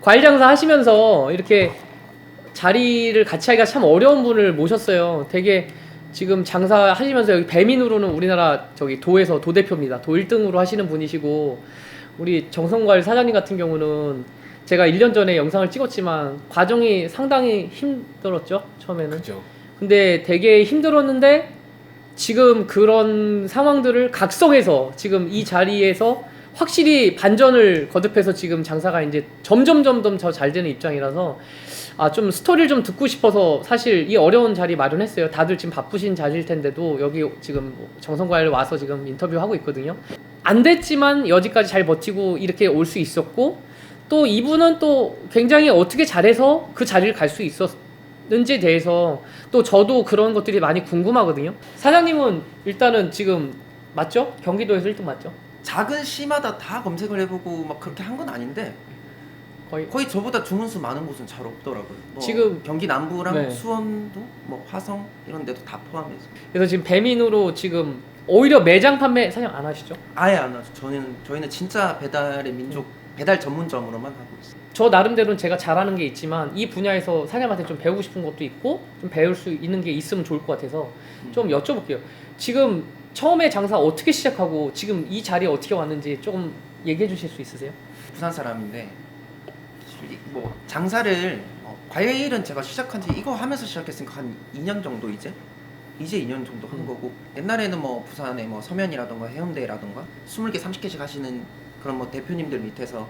과일 장사 하시면서 이렇게 자리를 같이 하기가 참 어려운 분을 모셨어요. 되게 지금 장사 하시면서 여기 배민으로는 우리나라 저기 도에서 도 대표입니다. 도 1등으로 하시는 분이시고 우리 정성과일 사장님 같은 경우는 제가 1년 전에 영상을 찍었지만 과정이 상당히 힘들었죠. 처음에는. 그죠. 근데 되게 힘들었는데 지금 그런 상황들을 각성해서 지금 이 자리에서 확실히 반전을 거듭해서 지금 장사가 이제 점점 점점 더 잘 되는 입장이라서 아 좀 스토리를 좀 듣고 싶어서 사실 이 어려운 자리 마련했어요. 다들 지금 바쁘신 자리일 텐데도 여기 지금 정성과일 와서 지금 인터뷰하고 있거든요. 안 됐지만 여기까지 잘 버티고 이렇게 올 수 있었고 또 이분은 또 굉장히 어떻게 잘해서 그 자리를 갈 수 있었는지에 대해서 또 저도 그런 것들이 많이 궁금하거든요. 사장님은 일단은 지금 맞죠? 경기도에서 1등 맞죠? 작은 시마다 다 검색을 해보고 막 그렇게 한 건 아닌데 거의 거의 저보다 주문수 많은 곳은 잘 없더라고요. 뭐 지금- 경기 남부랑 네. 수원도 뭐 화성 이런 데도 다 포함해서 그래서 지금 배민으로 지금 오히려 매장 판매 사장 안 하시죠? 아예 안 하죠. 저희는 저희는 진짜 배달의 민족 배달 전문점으로만 하고 있어요. 저 나름대로는 제가 잘하는 게 있지만 이 분야에서 사장님한테 좀 배우고 싶은 것도 있고 좀 배울 수 있는 게 있으면 좋을 것 같아서 좀 여쭤볼게요. 지금 처음에 장사 어떻게 시작하고 지금 이 자리에 어떻게 왔는지 조금 얘기해 주실 수 있으세요? 부산 사람인데 이- 뭐 장사를 어, 과일은 제가 시작한 지 이거 하면서 시작했으니까 한 2년 정도 이제 이제 2년 정도 한 음. 거고 옛날에는 뭐 부산에 뭐 서면이라던가 해운대라던가 20개 30개씩 하시는 그런 뭐 대표님들 밑에서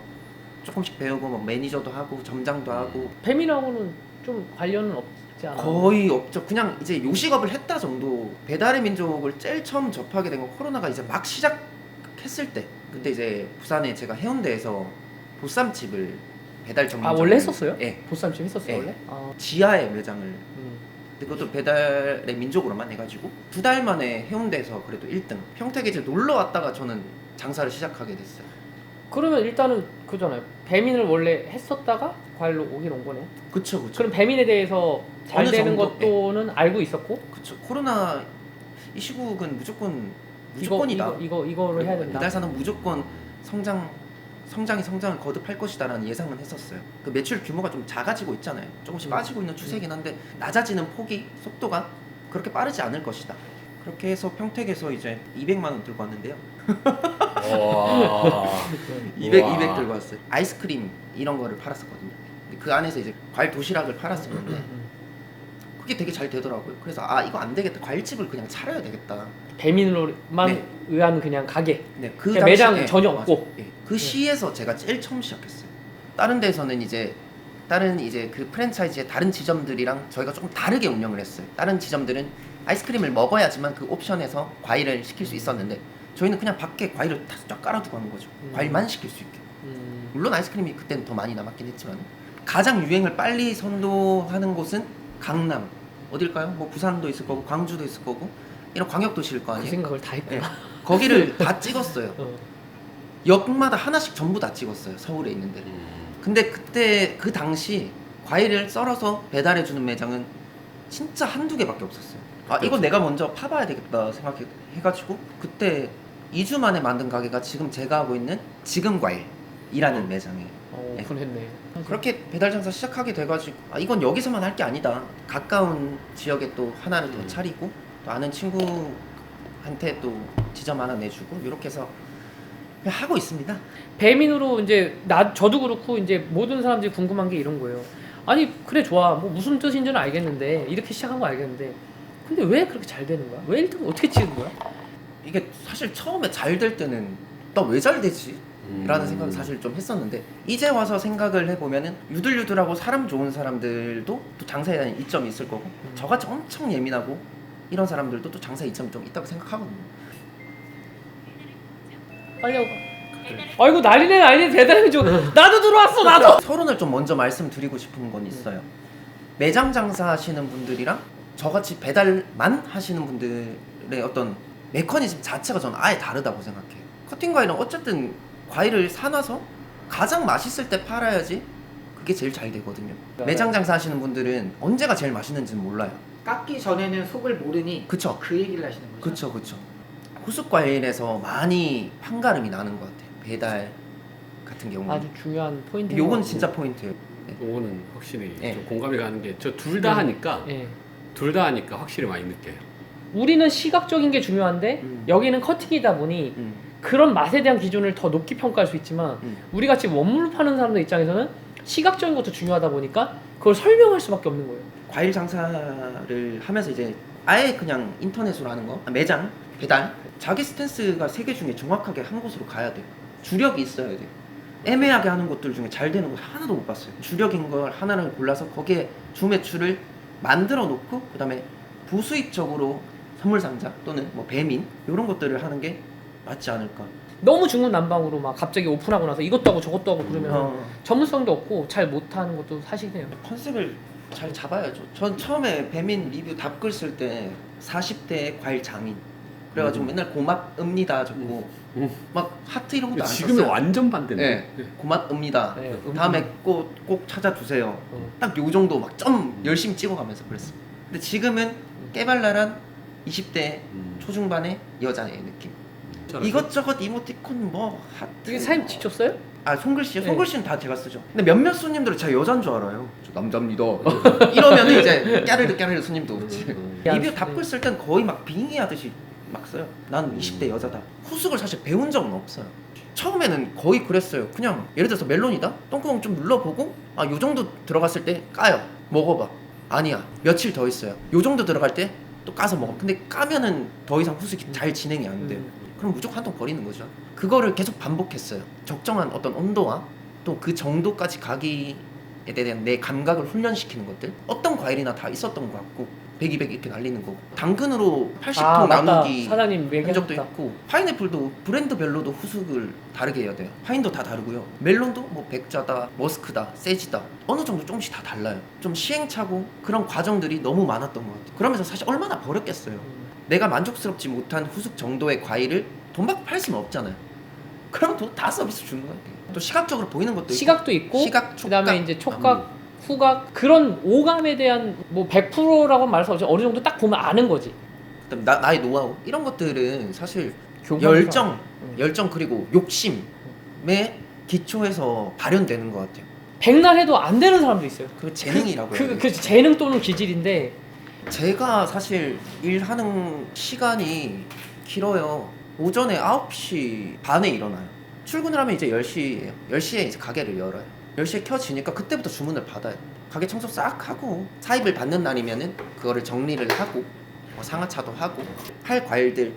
조금씩 배우고 뭐 매니저도 하고 점장도 하고 배민하고는 좀 관련은 없 지 않아요? 거의 없죠. 그냥 이제 요식업을 했다 정도. 배달의 민족을 제일 처음 접하게 된 건 코로나가 이제 막 시작했을 때. 그때 이제 부산에 제가 해운대에서 보쌈집을 배달 전문. 아 원래 했었어요? 예. 보쌈집 했었어요 예. 원래? 아, 지하에 매장을. 음. 근데 그것도 배달의 민족으로만 해가지고 두 달 만에 해운대에서 그래도 1등. 평택에 이제 놀러 왔다가 저는 장사를 시작하게 됐어요. 그러면 일단은 그잖아요. 배민을 원래 했었다가 과일로 오긴 온 거네요. 그쵸 그쵸. 그럼 배민에 대해서 잘 어느 되는 정도? 것도는 알고 있었고 그쵸. 코로나 이 시국은 무조건 이거 무조건이다. 이거 이거 이거를 해야 된다. 배달사는 무조건 성장 성장이 성장을 거듭할 것이다라는 예상은 했었어요. 그 매출 규모가 좀 작아지고 있잖아요. 조금씩 음. 빠지고 있는 추세긴 한데 낮아지는 폭이 속도가 그렇게 빠르지 않을 것이다. 그렇게 해서 평택에서 이제 200만 원 들고 왔는데요. 와. 200, 우와. 200 들고 왔어요. 아이스크림 이런 거를 팔았었거든요. 그 안에서 이제 과일 도시락을 팔았었는데 음. 그게 되게 잘 되더라고요. 그래서 아 이거 안 되겠다. 과일집을 그냥 차려야 되겠다. 배민으로만 네. 의한 그냥 가게. 네, 그 그냥 매장 당시에- 전혀 맞아. 없고. 예, 그 시에서 제가 제일 처음 시작했어요. 다른 데서는 이제 다른 이제 그 프랜차이즈의 다른 지점들이랑 저희가 조금 다르게 운영을 했어요. 다른 지점들은 아이스크림을 먹어야지만 그 옵션에서 과일을 시킬 수 있었는데 저희는 그냥 밖에 과일을 다 쫙 깔아두고 하는 거죠. 음. 과일만 시킬 수 있게. 음. 물론 아이스크림이 그때는 더 많이 남았긴 했지만 가장 유행을 빨리 선도하는 곳은 강남 어딜까요? 뭐 부산도 있을 거고 광주도 있을 거고 이런 광역 도시일 거그 아니에요. 생각을 다 예, 했구나. 거기를 다 찍었어요. 어. 역마다 하나씩 전부 다 찍었어요. 서울에 있는 데를. 음. 근데 그때 그 당시 과일을 썰어서 배달해 주는 매장은 진짜 한두 개밖에 없었어요. 아 이거 내가 먼저 파봐야 되겠다 생각해 가지고 그때 2주 만에 만든 가게가 지금 제가 하고 있는 지금 과일이라는 매장이에요. 어, 네. 오픈했네. 그렇게 배달 장사 시작하게 돼가지고 아 이건 여기서만 할 게 아니다. 가까운 지역에 또 하나를 더 음. 차리고 또 아는 친구한테 또 지점 하나 내주고 이렇게 해서 그냥 하고 있습니다. 배민으로 이제 나 저도 그렇고 이제 모든 사람들이 궁금한 게 이런 거예요. 아니 그래 좋아 뭐 무슨 뜻인지는 알겠는데 이렇게 시작한 거 알겠는데 근데 왜 그렇게 잘 되는 거야? 왜 1등 어떻게 찍은 거야? 이게 사실 처음에 잘 될 때는 나 왜 잘 되지? 음. 라는 생각을 사실 좀 했었는데 이제 와서 생각을 해보면은 유들유들하고 사람 좋은 사람들도 또 장사에 대한 이점이 있을 거고 음. 저같이 엄청 예민하고 이런 사람들도 또 장사 이점이 좀 있다고 생각하거든요 빨리. 가. 아이고 난리네 난리 배달의 좀 나도 들어왔어 나도. 서론을 좀 먼저 말씀드리고 싶은 건 있어요. 매장 장사하시는 분들이랑 저같이 배달만 하시는 분들의 어떤 메커니즘 자체가 저는 아예 다르다고 생각해요. 커팅 과일은 어쨌든 과일을 사놔서 가장 맛있을 때 팔아야지 그게 제일 잘 되거든요. 매장 장사하시는 분들은 언제가 제일 맛있는지는 몰라요. 깎기 전에는 속을 모르니 그쵸? 그 얘기를 하시는 거죠. 그쵸 그쵸. 후숙 과일에서 많이 판가름이 나는 것 같아요. 배달 같은 경우는. 아주 중요한 포인트. 요건 진짜 포인트예요. 요거는 확실히 예. 좀 공감이 가는 게 저 둘 다 음. 하니까 예. 둘 다 하니까 확실히 많이 느껴요. 우리는 시각적인 게 중요한데 음. 여기는 커팅이다 보니 음, 그런 맛에 대한 기준을 더 높게 평가할 수 있지만 음. 우리 같이 원물 파는 사람들 입장에서는 시각적인 것도 중요하다 보니까 그걸 설명할 수밖에 없는 거예요. 과일 장사를 하면서 이제 아예 그냥 인터넷으로 하는 거? 아, 매장? 배달? 자기 스탠스가 세 개 중에 정확하게 한 곳으로 가야 돼요. 주력이 있어야 돼요. 애매하게 하는 곳들 중에 잘 되는 거 하나도 못 봤어요. 주력인 걸 하나를 골라서 거기에 주 매출을 만들어 놓고 그 다음에 부수입적으로 선물 상자 또는 뭐 배민 이런 것들을 하는 게 맞지 않을까 너무 중구난방으로 막 갑자기 오픈하고 나서 이것도 하고 저것도 하고 그러면 어, 전문성도 없고 잘 못하는 것도 사실이에요. 컨셉을 잘 잡아야죠. 전 처음에 배민 리뷰 답글 쓸 때 40대 과일 장인 그래가지고 음. 맨날 고맙습니다 적고 음. 막 하트 이런 것도 안 지금은 썼어요. 완전 반대네. 네. 고맙습니다. 네, 음. 다음에 꼭, 꼭 찾아주세요. 어. 딱 요 정도 막 점 열심히 찍어가면서 그랬어. 근데 지금은 깨발랄한 20대 음. 초중반의 여자의 느낌. 잘하죠. 이것저것 이모티콘 뭐 하트. 이게 뭐. 지쳤어요? 아 손글씨요? 네. 손글씨는 다 제가 쓰죠. 근데 몇몇 손님들은 제가 여잔 줄 알아요. 저 남자입니다. 이러면 이제 까르르 까르르 손님도 오지. 음. 야, 리뷰 답글 쓸 땐 거의 막 빙의하듯이 막 써요. 난 20대 여자다. 후숙을 사실 배운 적은 없어요. 처음에는 거의 그랬어요. 그냥 예를 들어서 멜론이다? 똥구멍 좀 눌러보고 아 요 정도 들어갔을 때 까요. 먹어봐. 아니야. 며칠 더 있어요. 요 정도 들어갈 때 또 까서 먹어. 근데 까면은 더 이상 후숙이 잘 진행이 안 돼요. 음. 그럼 무조건 한 통 버리는 거죠. 그거를 계속 반복했어요. 적정한 어떤 온도와 또 그 정도까지 가기에 대한 내 감각을 훈련시키는 것들. 어떤 과일이나 다 있었던 것 같고 100, 200 이렇게 날리는 거고 당근으로 80통 아. 나누기 사장님 한 적도. 있고 파인애플도 브랜드별로도 후숙을 다르게 해야 돼요. 파인도 다 다르고요. 멜론도 뭐 백자다, 머스크다, 세지다 어느 정도 조금씩 다 달라요. 좀 시행착오 그런 과정들이 너무 많았던 것 같아요. 그러면서 사실 얼마나 버렸겠어요. 내가 만족스럽지 못한 후숙 정도의 과일을 돈 받고 팔 수는 없잖아요. 그럼 돈 다 서비스 주는 거예요. 또 시각적으로 보이는 것도 시각도 있고 시각, 촉각, 그다음에 이제 촉각, 음. 후각 그런 오감에 대한 뭐 100%라고 말할 수 없지 어느 정도 딱 보면 아는 거지. 그다음 나, 나의 노하우 이런 것들은 사실. 열정, 음. 열정 그리고 욕심에 기초해서 발현되는 것 같아요. 백날 해도 안 되는 사람도 있어요. 그 재능이라고 그, 돼요. 그 재능 또는 기질인데 제가 사실 일하는 시간이 길어요. 오전에 9시 반에 일어나요. 출근을 하면 이제 10시예요. 10시에 이제 가게를 열어요. 10시에 켜지니까 그때부터 주문을 받아요. 가게 청소 싹 하고 사입을 받는 날이면은 그거를 정리를 하고 뭐 상하차도 하고 팔 과일들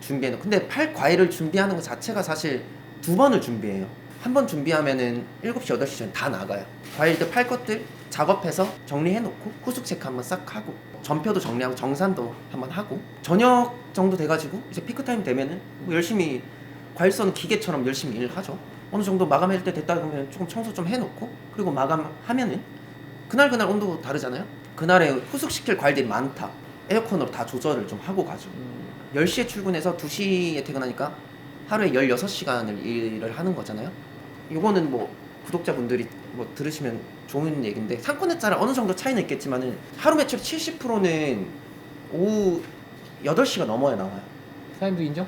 준비해 놓고 근데 팔 과일을 준비하는 것 자체가 사실 두 번을 준비해요. 한 번 준비하면은 7시, 8시 전에 다 나가요. 과일들 팔 것들 작업해서 정리해 놓고 후숙 체크 한번 싹 하고 전표도 정리하고 정산도 한번 하고 저녁 정도 돼가지고 이제 피크 타임 되면은 뭐 열심히 과일 써는 기계처럼 열심히 일을 하죠. 어느 정도 마감할 때 됐다 그러면 조금 청소 좀 해놓고 그리고 마감하면은 그날 그날 온도 다르잖아요. 그날에 후숙시킬 과일들이 많다. 에어컨으로 다 조절을 좀 하고 가죠. 음, 10시에 출근해서 2시에 퇴근하니까 하루에 16시간을 일을 하는 거잖아요. 요거는 뭐 구독자분들이 뭐 들으시면 좋은 얘기인데 상권에 따라 어느 정도 차이는 있겠지만은 하루 매출 70%는 오후 8시가 넘어야 나와요. 사장님도 인정?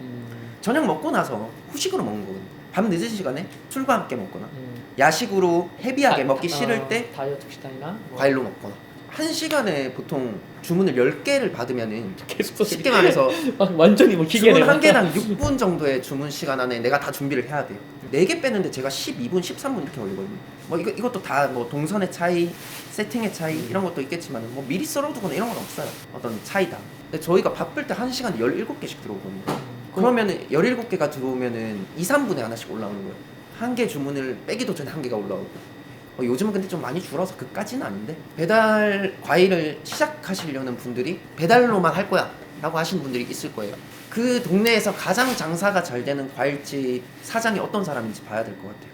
음, 저녁 먹고 나서 후식으로 먹는 거거든요. 밤 늦은 시간에 술과 함께 먹거나 음. 야식으로 헤비하게 다- 먹기 다- 싫을 어, 때 다이어트 식단이나 뭐. 과일로 먹거나 한 시간에 보통 주문을 10개를 받으면은 계속 써 쉽게 말해서 막 완전히 뭐 기계네. 주문 한 개당 6분 정도의 주문 시간 안에 내가 다 준비를 해야 돼요. 4개 빼는데 제가 12분, 13분 이렇게 걸리거든요. 뭐 이거 이것도 다 뭐 동선의 차이, 세팅의 차이 이런 것도 있겠지만 뭐 미리 썰어두거나 이런 건 없어요. 어떤 차이다. 근데 저희가 바쁠 때한 시간에 17개씩 들어오거든요. 그러면은 17개가 들어오면은 2, 3분에 하나씩 올라오는 거예요. 한 개 주문을 빼기도 전에 한 개가 올라오고. 어, 요즘은 근데 좀 많이 줄어서 그까지는 아닌데 배달 과일을 시작하시려는 분들이 배달로만 할 거야 라고 하시는 분들이 있을 거예요 그 동네에서 가장 장사가 잘 되는 과일집 사장이 어떤 사람인지 봐야 될 것 같아요.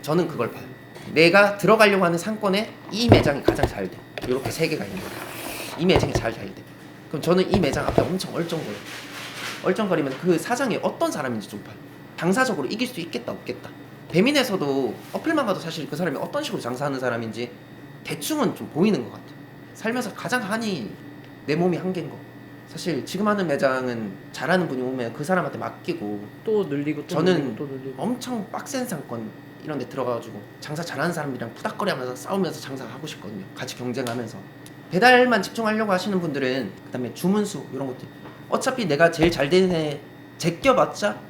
저는 그걸 봐요. 내가 들어가려고 하는 상권에 이 매장이 가장 잘 돼. 이렇게 세 개가 있는 거예요. 이 매장이 잘 잘 돼. 그럼 저는 이 매장 앞에 엄청 얼쩡거려. 얼쩡거리면 그 사장이 어떤 사람인지 좀 봐요. 당사적으로 이길 수 있겠다 없겠다. 배민에서도 어플만 봐도 사실 그 사람이 어떤 식으로 장사하는 사람인지 대충은 좀 보이는 것 같아요. 살면서 가장 한이 내 몸이 한계인 거. 사실 지금 하는 매장은 잘하는 분이 오면 그 사람한테 맡기고 또 늘리고 또 저는 늘리고 또 늘리고. 엄청 빡센 상권 이런 데 들어가가지고 장사 잘하는 사람들이랑 푸닥거리하면서 싸우면서 장사하고 싶거든요. 같이 경쟁하면서 배달만 집중하려고 하시는 분들은 그다음에 주문수 이런 것들 어차피 내가 제일 잘 되는 애 제껴봤자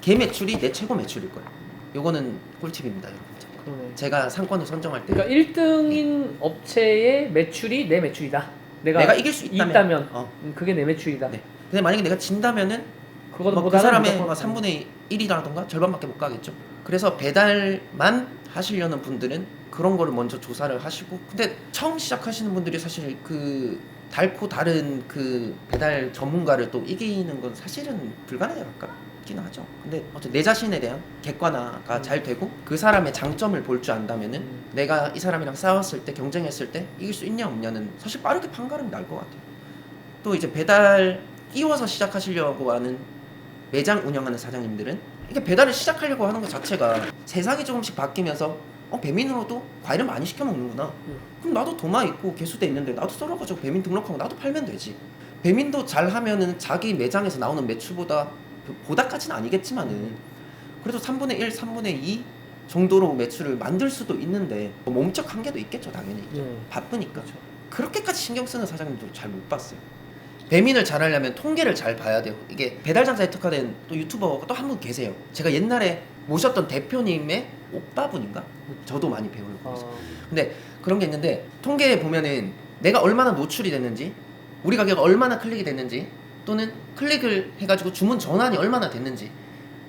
개 매출이 내 최고 매출일 거예 요. 요거는 꿀팁입니다, 여러분. 그러네. 제가 상권을 선정할 때 그러니까 1등인 업체의 매출이 내 매출이다. 내가, 내가 이길 수 있다면, 어. 음, 그게 내 매출이다. 네. 근데 만약에 내가 진다면은 그거보다 뭐그 사람의 뭐 3분의 1이라던가 절반밖에 못 가겠죠. 그래서 배달만 하시려는 분들은 그런 거를 먼저 조사를 하시고 근데 처음 시작하시는 분들이 사실 그 달고 다른 그 배달 전문가를 또 이기는 건 사실은 불가능에 가 깝긴 하죠. 근데 어쨌든 내 자신에 대한 객관화가 잘 되고 그 사람의 장점을 볼 줄 안다면은 음. 내가 이 사람이랑 싸웠을 때 경쟁했을 때 이길 수 있냐 없냐는 사실 빠르게 판가름이 날 것 같아요. 또 이제 배달 끼워서 시작하시려고 하는 매장 운영하는 사장님들은 이게 배달을 시작하려고 하는 것 자체가 세상이 조금씩 바뀌면서 어 배민으로도 과일을 많이 시켜 먹는구나. 음. 그럼 나도 도마 있고 개수대 있는데 나도 썰어가지고 배민 등록하고 나도 팔면 되지. 배민도 잘 하면은 자기 매장에서 나오는 매출보다 그 보다까지는 아니겠지만은 그래도 3분의 1, 3분의 2 정도로 매출을 만들 수도 있는데 뭐 몸적 한계도 있겠죠 당연히 네. 바쁘니까 그렇게까지 신경 쓰는 사장님도 잘 못 봤어요. 배민을 잘하려면 통계를 잘 봐야 돼요. 이게 배달 장사에 특화된 또 유튜버가 또 한 분 계세요. 제가 옛날에 모셨던 대표님의 오빠분인가? 저도 많이 배우려고 해서. 어, 근데 그런 게 있는데 통계에 보면은 내가 얼마나 노출이 됐는지, 우리 가게가 얼마나 클릭이 됐는지, 또는 클릭을 해가지고 주문 전환이 얼마나 됐는지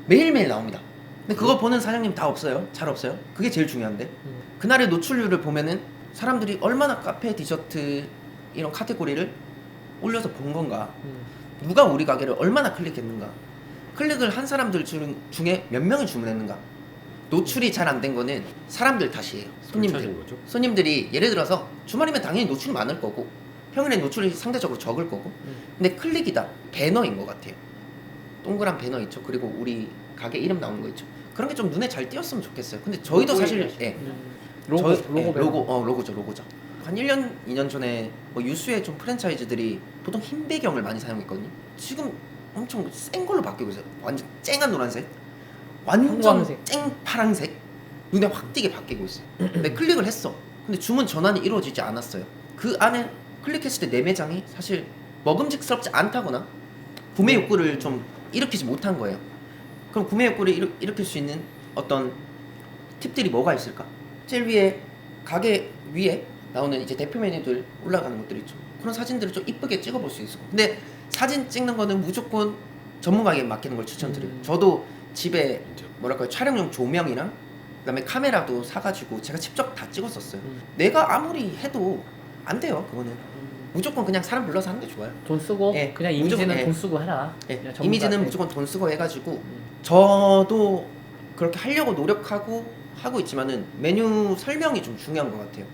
매일매일 나옵니다. 근데 그거 보는 사장님 다 없어요. 잘 없어요. 그게 제일 중요한데. 음. 그날의 노출률을 보면은 사람들이 얼마나 카페 디저트 이런 카테고리를 올려서 본 건가 음. 누가 우리 가게를 얼마나 클릭했는가 클릭을 한 사람들 중- 중에 몇 명이 주문했는가 노출이 잘 안 된 거는 사람들 탓이에요 손님들 거죠. 손님들이 예를 들어서 주말이면 당연히 노출이 많을 거고 평일에 노출이 상대적으로 적을 거고. 음. 근데 클릭이다. 배너인 것 같아요. 동그란 배너 있죠. 그리고 우리 가게 이름 나오는 거 있죠. 그런 게 좀 눈에 잘 띄었으면 좋겠어요. 근데 저희도 사실 예, 음. 로고 저- 로고 예, 배너. 로고 어 로고죠 로고죠. 한 1년 2년 전에 뭐 유수의 좀 프랜차이즈들이 보통 흰 배경을 많이 사용했거든요. 지금 엄청 센 걸로 바뀌고 있어요. 완전 쨍한 노란색 완전 형광색. 쨍 파란색. 눈에 확 띄게 바뀌고 있어요. 근데 클릭을 했어. 근데 주문 전환이 이루어지지 않았어요. 그 안에 클릭했을 때 내 매장이 사실 먹음직스럽지 않다거나 구매 욕구를 좀 일으키지 못한 거예요 그럼 구매 욕구를 일으, 일으킬 수 있는 어떤 팁들이 뭐가 있을까? 제일 위에 가게 위에 나오는 이제 대표 메뉴들 올라가는 것들 있죠. 그런 사진들을 좀 이쁘게 찍어볼 수 있어. 근데 사진 찍는 거는 무조건 전문가에게 맡기는 걸 추천드려요. 음. 저도 집에. 뭐랄까요 촬영용 조명이랑 그다음에 카메라도 사가지고 제가 직접 다 찍었었어요. 음. 내가 아무리 해도 안 돼요. 그거는 음. 무조건 그냥 사람 불러서 하는 게 좋아요. 돈 쓰고 예, 그냥 이미지는 무조건, 예. 돈 쓰고 해라. 예, 그냥 전문가한테. 이미지는 무조건 돈 쓰고 해가지고 음. 저도 그렇게 하려고 노력하고 하고 있지만은 메뉴 설명이 좀 중요한 것 같아요.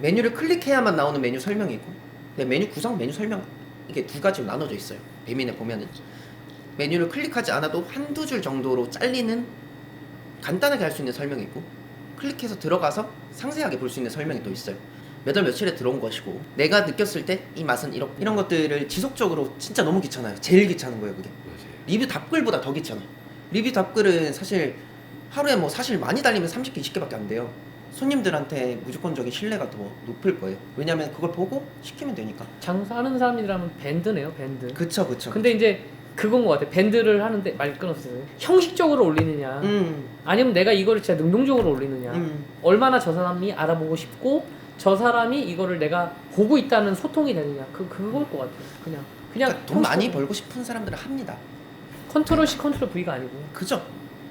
메뉴를 클릭해야만 나오는 메뉴 설명이 있고, 근데 메뉴 구성, 메뉴 설명 이게 두 가지로 나눠져 있어요. 배민에 보면은 메뉴를 클릭하지 않아도 한두 줄 정도로 잘리는 간단하게 할 수 있는 설명이 있고, 클릭해서 들어가서 상세하게 볼 수 있는 설명이 또 있어요. 몇 월 며칠에 들어온 것이고, 내가 느꼈을 때 이 맛은 이런 이런 것들을 지속적으로 진짜 너무 귀찮아요. 제일 귀찮은 거예요, 그게. 맞아요. 리뷰 답글보다 더 귀찮아. 리뷰 답글은 사실 하루에 뭐 사실 많이 달리면 30개, 20개밖에 안 돼요. 손님들한테 무조건적인 신뢰가 더 높을 거예요. 왜냐면 그걸 보고 시키면 되니까. 장사하는 사람이라면 밴드네요, 밴드. 그쵸, 그쵸. 근데 이제 그건 것 같아. 밴드를 하는데 말 끊었어요. 형식적으로 올리느냐, 음, 아니면 내가 이거를 진짜 능동적으로 올리느냐. 음, 얼마나 저 사람이 알아보고 싶고 저 사람이 이거를 내가 보고 있다는 소통이 되느냐. 그 그걸 것 같아요. 그냥 그냥 그러니까 돈 많이. 벌고 싶은 사람들은 합니다. 컨트롤 C 컨트롤 V가 아니고 그죠?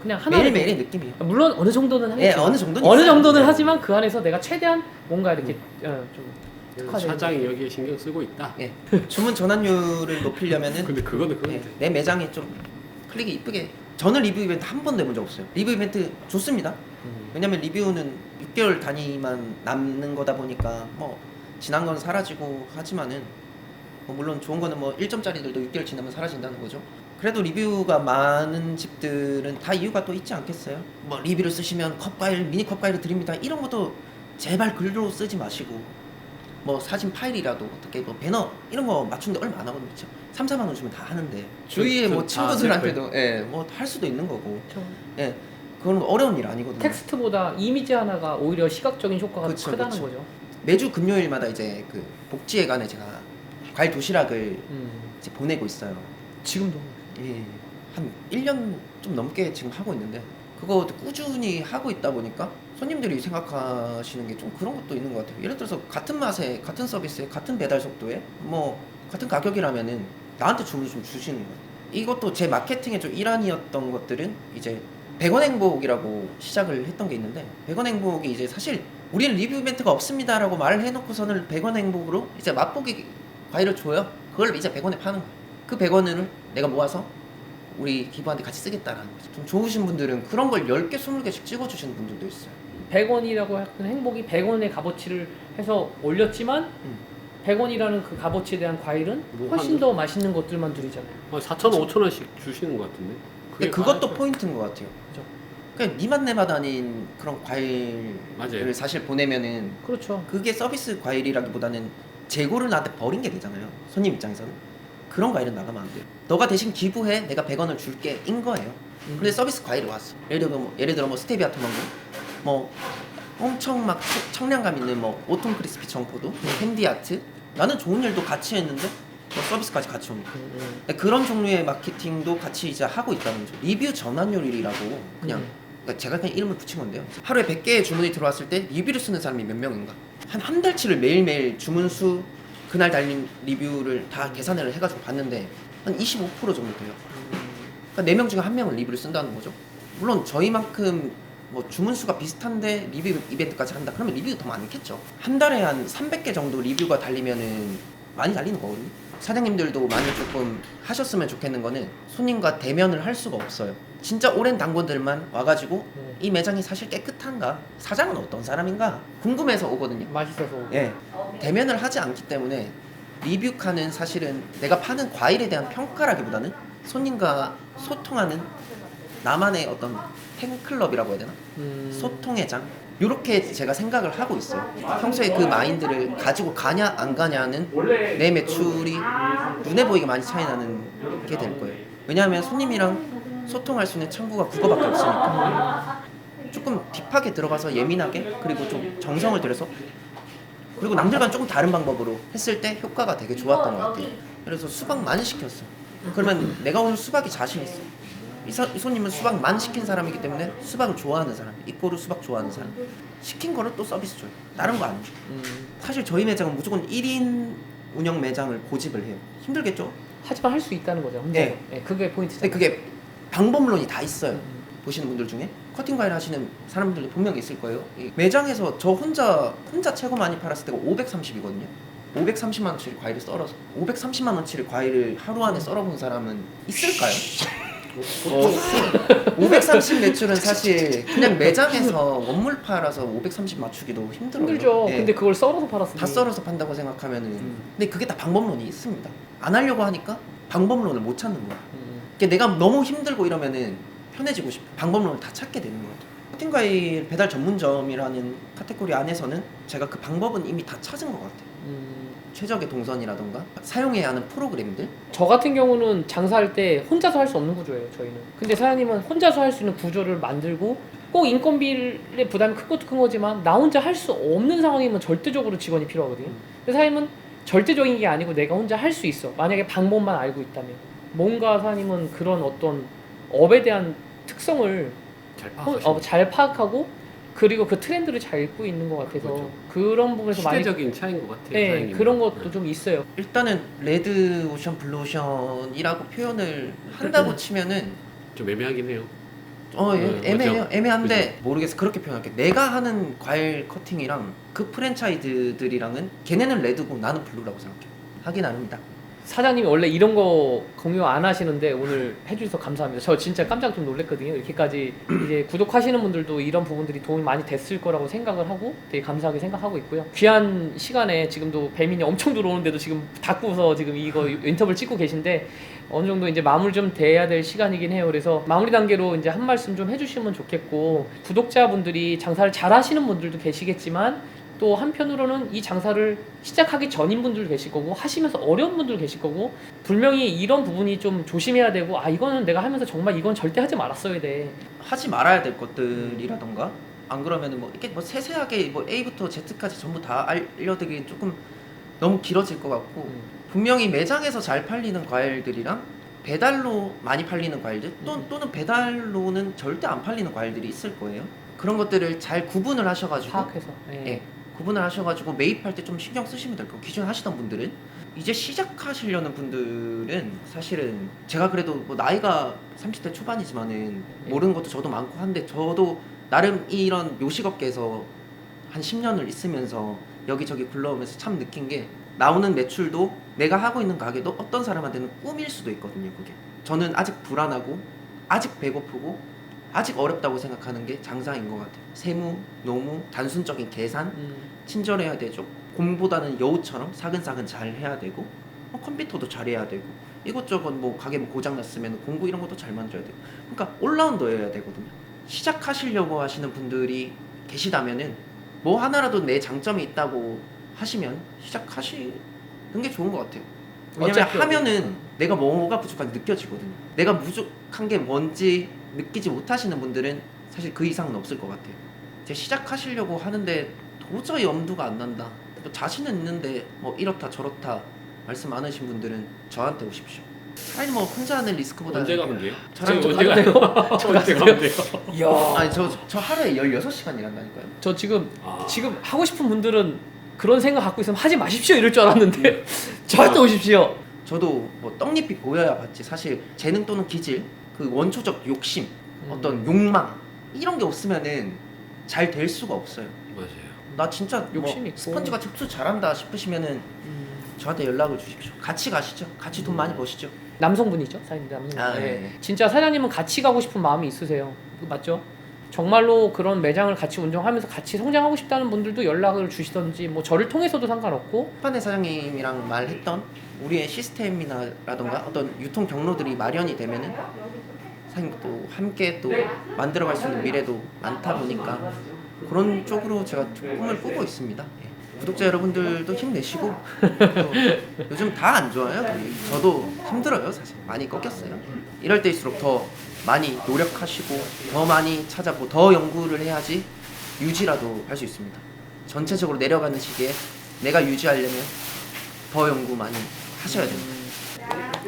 그냥 하나 매일 매일의 느낌이에요. 물론 어느 정도는 예, 하겠죠. 어느 정도는 어느. 정도는 네. 하지만 그 안에서 내가 최대한 뭔가 이렇게 어, 좀 사장이 여기에 신경 쓰고 있다. 예. 주문 전환율을 높이려면은 근데 그거는 그건 예, 내 매장이 좀 클릭이 이쁘게 저는 리뷰 이벤트 한 번도 해본 적 없어요. 리뷰 이벤트 좋습니다. 음. 왜냐면 리뷰는 6개월 단위만 남는 거다 보니까 뭐 지난 건 사라지고 하지만은 뭐 물론 좋은 거는 뭐 1점짜리들도 6개월 지나면 사라진다는 거죠. 그래도 리뷰가 많은 집들은 다 이유가 또 있지 않겠어요? 뭐 리뷰를 쓰시면 컵 과일, 미니 컵 과일을 드립니다. 이런 것도 제발 글로 쓰지 마시고 뭐 사진 파일이라도 어떻게 뭐 배너 이런 거 맞추는데 얼마 안 하거든요. 3, 4만 원 주면 다 하는데 주위에 그- 뭐 아, 친구들한테도 예, 뭐 할 수도 있는 거고. 예. 그건 어려운 일 아니거든요. 텍스트보다 이미지 하나가 오히려 시각적인 효과가 그쵸, 크다는 그쵸. 거죠. 매주 금요일마다 이제 그 복지회관에 제가 과일 도시락을 음. 이제 보내고 있어요. 지금도 예. 한 1년 좀 넘게 지금 하고 있는데 그거 꾸준히 하고 있다 보니까 손님들이 생각하시는 게 좀 그런 것도 있는 것 같아요. 예를 들어서 같은 맛에 같은 서비스에 같은 배달 속도에 뭐 같은 가격이라면은 나한테 주문 좀 주시는 거예요. 이것도 제 마케팅의 좀 일환이었던 것들은 이제 100원 행복이라고 시작을 했던 게 있는데 100원 행복이 이제 사실 우리는 리뷰 이벤트가 없습니다라고 말을 해놓고서는 100원 행복으로 이제 맛보기 과일을 줘요. 그걸 이제 100원에 파는 거예요. 그 100원을 내가 모아서 우리 기부한테 같이 쓰겠다라는 거죠. 좀 좋으신 분들은 그런 걸 10개, 20개씩 찍어주시는 분들도 있어요. 100원이라고 하는 행복이 100원의 값어치를 해서 올렸지만 음. 100원이라는 그 값어치에 대한 과일은 뭐 훨씬 한- 더 맛있는 것들만 드리잖아요. 한 4천 5천 원씩 주시는 것 같은데. 근데 그게 그것도 아, 포인트인 것 같아요. 그죠. 그냥 니맛 내맛 아닌 그런 과일을 맞아요. 사실 보내면은 그렇죠. 그게 서비스 과일이라기보다는 재고를 나한테 버린 게 되잖아요. 손님 입장에서는. 그런 과일은 나가면 안 돼요. 너가 대신 기부해. 내가 100원을 줄게. 인 거예요. 음. 근데 서비스 과일이 왔어. 예를 들어 뭐, 예를 들어 뭐 스테비아 토망고, 뭐 엄청 막 청- 청량감 있는 뭐 오톤 크리스피 청포도, 캔디아트. 나는 좋은 일도 같이 했는데 뭐 서비스까지 같이 오는. 음, 음. 그런 종류의 마케팅도 같이 이제 하고 있다는 거죠. 리뷰 전환율이라고 그냥 음. 그러니까 제가 그냥 이름을 붙인 건데요. 하루에 100개의 주문이 들어왔을 때 리뷰를 쓰는 사람이 몇 명인가? 한 한 달치를 매일매일 주문 수 그날 달린 리뷰를 다 계산을 해가지고 봤는데 한 25% 정도 돼요. 그러니까 4명 중에 한 명은 리뷰를 쓴다는 거죠. 물론 저희만큼 뭐 주문 수가 비슷한데 리뷰 이벤트까지 한다. 그러면 리뷰가 더 많겠죠. 한 달에 한 300개 정도 리뷰가 달리면은 많이 달리는 거거든요. 사장님들도 많이 조금 하셨으면 좋겠는 거는 손님과 대면을 할 수가 없어요. 진짜 오랜 당구들만 와가지고 음. 이 매장이 사실 깨끗한가? 사장은 어떤 사람인가? 궁금해서 오거든요. 맛있어서. 예. 대면을 하지 않기 때문에 리뷰 칸은 사실은 내가 파는 과일에 대한 평가라기보다는 손님과 소통하는 나만의 어떤 팬클럽이라고 해야 되나? 음. 소통의 장? 이렇게 제가 생각을 하고 있어요. 평소에 그 마인드를 가지고 가냐 안 가냐는 내 매출이 눈에 보이게 많이 차이 나는 게 될 거예요. 왜냐하면 손님이랑 소통할 수 있는 창구가 그거밖에 없으니까. 조금 딥하게 들어가서 예민하게 그리고 좀 정성을 들여서 그리고 남들과는 조금 다른 방법으로 했을 때 효과가 되게 좋았던 것 같아요. 그래서 수박 많이 시켰어. 그러면 내가 오늘 수박이 자신 있어. 이, 서- 이 손님은 수박 많이 시킨 사람이기 때문에 수박을 좋아하는 사람, 이꼬르 수박 좋아하는 사람. 시킨 거를 또 서비스 줘요. 다른 거 안 줘. 음. 사실 저희 매장은 무조건 1인 운영 매장을 고집을 해요. 힘들겠죠? 하지만 할 수 있다는 거죠. 혼자. 네. 네. 그게 포인트죠. 근데 그게 방법론이 다 있어요. 음. 보시는 분들 중에 커팅 과일 하시는 사람들도 분명히 있을 거예요. 이 매장에서 저 혼자 혼자 최고 많이 팔았을 때가 530이거든요. 530만 원치를 과일을 썰어서 530만 원치를 과일을 하루 안에 썰어본 사람은 있을까요? 어, 530 매출은 사실 그냥 매장에서 원물 팔아서 530 맞추기도 힘들어요. 힘들죠. 예. 근데 그걸 썰어서 팔았으니. 다 썰어서 판다고 생각하면은 음. 근데 그게 다 방법론이 있습니다. 안 하려고 하니까 방법론을 못 찾는 거야. 음. 그러니까 내가 너무 힘들고 이러면은 편해지고 싶어. 방법론을 다 찾게 되는 거죠. 커팅과일 배달 전문점이라는 카테고리 안에서는 제가 그 방법은 이미 다 찾은 것 같아요. 음. 최적의 동선이라던가 사용해야 하는 프로그램들. 저 같은 경우는 장사할 때 혼자서 할 수 없는 구조예요, 저희는. 근데 사장님은 혼자서 할 수 있는 구조를 만들고 꼭 인건비의 부담이 큰 것도 큰 거지만 나 혼자 할 수 없는 상황이면 절대적으로 직원이 필요하거든요. 근데 사장님은 절대적인 게 아니고 내가 혼자 할 수 있어. 만약에 방법만 알고 있다면. 뭔가 사장님은 그런 어떤 업에 대한 특성을 잘 호- 파악하시는 어, 잘 파악하고 그리고 그 트렌드를 잘 읽고 있는 것 같아서 그렇죠. 그런 부분에서 많이 시대적인 차이인 것 같아요. 네. 그런 것도 네. 좀 있어요. 일단은 레드 오션, 블루 오션이라고 표현을 한다고 치면은 좀 애매하긴 해요. 어, 예, 네, 애매해요. 맞죠. 애매한데 모르겠어. 그렇게 표현할게. 내가 하는 과일 커팅이랑 그 프랜차이즈들이랑은 걔네는 레드고 나는 블루라고 생각해. 하긴 합니다. 사장님이 원래 이런 거 공유 안 하시는데 오늘 해주셔서 감사합니다. 저 진짜 깜짝 좀 놀랐거든요. 이렇게까지 이제 구독하시는 분들도 이런 부분들이 도움이 많이 됐을 거라고 생각을 하고 되게 감사하게 생각하고 있고요. 귀한 시간에 지금도 배민이 엄청 들어오는데도 지금 닫고서 지금 이거 인터뷰를 찍고 계신데 어느 정도 이제 마무리 좀 돼야 될 시간이긴 해요. 그래서 마무리 단계로 이제 한 말씀 좀 해주시면 좋겠고 구독자분들이 장사를 잘 하시는 분들도 계시겠지만 또 한편으로는 이 장사를 시작하기 전인 분들 계실 거고 하시면서 어려운 분들 계실 거고 분명히 이런 부분이 좀 조심해야 되고 아 이거는 내가 하면서 정말 이건 절대 하지 말았어야 돼. 하지 말아야 될 것들이라던가 안 그러면은 뭐 이렇게 뭐 세세하게 뭐 A부터 Z까지 전부 다 알려드리긴 조금 너무 길어질 것 같고 음. 분명히 매장에서 잘 팔리는 과일들이랑 배달로 많이 팔리는 과일들 또, 음. 또는 배달로는 절대 안 팔리는 과일들이 있을 거예요. 그런 것들을 잘 구분을 하셔가지고 파악해서. 예. 예, 구분을 하셔가지고 매입할 때 좀 신경 쓰시면 될 거고 기존에 하시던 분들은. 이제 시작하시려는 분들은 사실은 제가 그래도 뭐 나이가 30대 초반이지만은 예. 모르는 것도 저도 많고 한데 저도 나름 이런 요식업계에서 한 10년을 있으면서 여기저기 굴러오면서 참 느낀 게 나오는 매출도 내가 하고 있는 가게도 어떤 사람한테는 꿈일 수도 있거든요 그게. 저는 아직 불안하고 아직 배고프고 아직 어렵다고 생각하는 게 장사인 것 같아요 세무, 노무, 단순적인 계산 음. 친절해야 되죠. 곰보다는 여우처럼 사근사근 잘 해야 되고 뭐 컴퓨터도 잘 해야 되고 이것저것 뭐 가게 뭐 고장 났으면 공구 이런 것도 잘 만져야 되고 그러니까 올라운더여야 되거든요. 시작하시려고 하시는 분들이 계시다면은 뭐 하나라도 내 장점이 있다고 하시면 시작하시는 게 좋은 것 같아요. 왜냐면 어차피 하면은 내가 뭐가 부족한지 느껴지거든요. 내가 부족한 게 뭔지 느끼지 못하시는 분들은 사실 그 이상은 없을 것 같아요. 이제 시작하시려고 하는데 도저히 엄두가 안 난다. 뭐 자신은 있는데 뭐 이렇다 저렇다 말씀 안 하신 분들은 저한테 오십시오. 아니 뭐 혼자 하는 리스크보다 언제 가면 돼요? 저랑 지금 좀 언제 가요? 언제 가면 돼요? 이야. 아니 저, 저 하루에 16시간 일한다니까요. 저 지금 아. 지금 하고 싶은 분들은 그런 생각 갖고 있으면 하지 마십시오 이럴 줄 알았는데 저한테 오십시오. 저도 뭐 떡잎이 보여야 봤지 사실 재능 또는 기질 그 원초적 욕심 음. 어떤 욕망 이런 게 없으면은 잘 될 수가 없어요. 맞아요. 나 진짜 욕심 뭐 있고. 스펀지같이 흡수 잘한다 싶으시면은 음. 저한테 연락을 주십시오. 같이 가시죠. 같이 돈 많이 버시죠. 남성분이죠 사장님 남성분. 아, 예. 네. 진짜 사장님은 같이 가고 싶은 마음이 있으세요. 그거 맞죠? 정말로 그런 매장을 같이 운영하면서 같이 성장하고 싶다는 분들도 연락을 주시던지 뭐 저를 통해서도 상관없고 판의 사장님이랑 말했던 우리의 시스템이나라던가 어떤 유통 경로들이 마련이 되면은 사장님 또 함께 또 만들어갈 수 있는 미래도 많다 보니까 그런 쪽으로 제가 좀 꿈을 꾸고 있습니다. 예. 구독자 여러분들도 힘내시고 또 요즘 다 안 좋아요. 저도 힘들어요 사실 많이 꺾였어요. 이럴 때일수록 더 많이 노력하시고 더 많이 찾아보고 더 연구를 해야지 유지라도 할 수 있습니다. 전체적으로 내려가는 시기에 내가 유지하려면 더 연구 많이 하셔야 됩니다.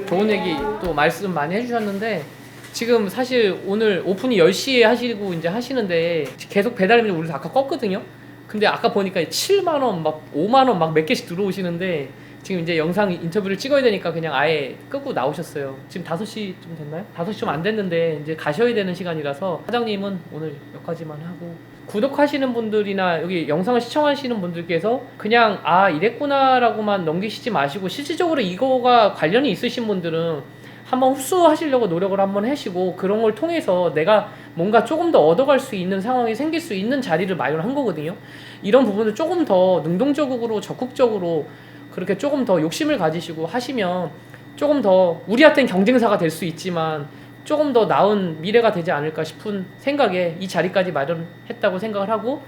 좋은 얘기 또 말씀 많이 해주셨는데 지금 사실 오늘 오픈이 10시에 하시고 이제 하시는데 계속 배달이 우리도 아까 껐거든요. 근데 아까 보니까 7만 원, 막 5만 원 막 몇 개씩 들어오시는데 지금 이제 영상 인터뷰를 찍어야 되니까 그냥 아예 끄고 나오셨어요. 지금 5시 좀 됐나요? 5시 좀 안 됐는데 이제 가셔야 되는 시간이라서 사장님은 오늘 여기까지만 하고 구독하시는 분들이나 여기 영상을 시청하시는 분들께서 그냥 아 이랬구나라고만 넘기시지 마시고 실질적으로 이거가 관련이 있으신 분들은 한번 흡수하시려고 노력을 한번 하시고 그런 걸 통해서 내가 뭔가 조금 더 얻어갈 수 있는 상황이 생길 수 있는 자리를 마련한 거거든요. 이런 부분을 조금 더 능동적으로 적극적으로 그렇게 조금 더 욕심을 가지시고 하시면 조금 더 우리한테는 경쟁사가 될 수 있지만 조금 더 나은 미래가 되지 않을까 싶은 생각에 이 자리까지 마련했다고 생각을 하고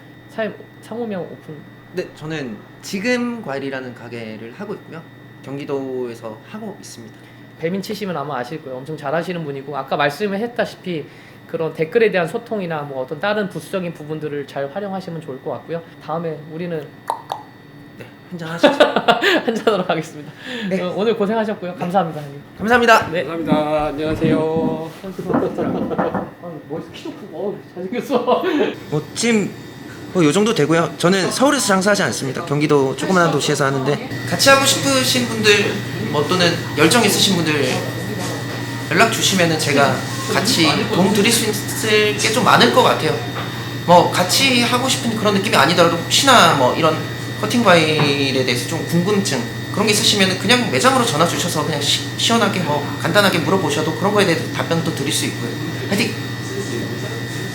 상호명 오픈 네, 저는 지금 과일이라는 가게를 하고 있고요. 경기도에서 하고 있습니다. 배민 치시면 아마 아실 거예요. 엄청 잘하시는 분이고 아까 말씀을 했다시피 그런 댓글에 대한 소통이나 뭐 어떤 다른 부수적인 부분들을 잘 활용하시면 좋을 것 같고요. 다음에 우리는 네, 한잔 하시죠. 한잔하러 가겠습니다. 네. 어, 오늘 고생하셨고요. 감사합니다. 형님. 감사합니다. 네. 감사합니다. 안녕하세요. 머리 키도 크고 어우, 잘생겼어. 뭐 지금 뭐요 정도 되고요. 저는 서울에서 장사하지 않습니다. 경기도 조그마한 도시에서 하는데 같이 하고 싶으신 분들 뭐 또는 열정 있으신 분들 연락 주시면은 제가 같이 도움 드릴 수 있을 게 좀 많을 것 같아요. 뭐 같이 하고 싶은 그런 느낌이 아니더라도 혹시나 뭐 이런 커팅 바일에 대해서 좀 궁금증 그런 게 있으시면 그냥 매장으로 전화 주셔서 그냥 시, 시원하게 뭐 간단하게 물어보셔도 그런 거에 대해서 답변도 드릴 수 있고요. 하여튼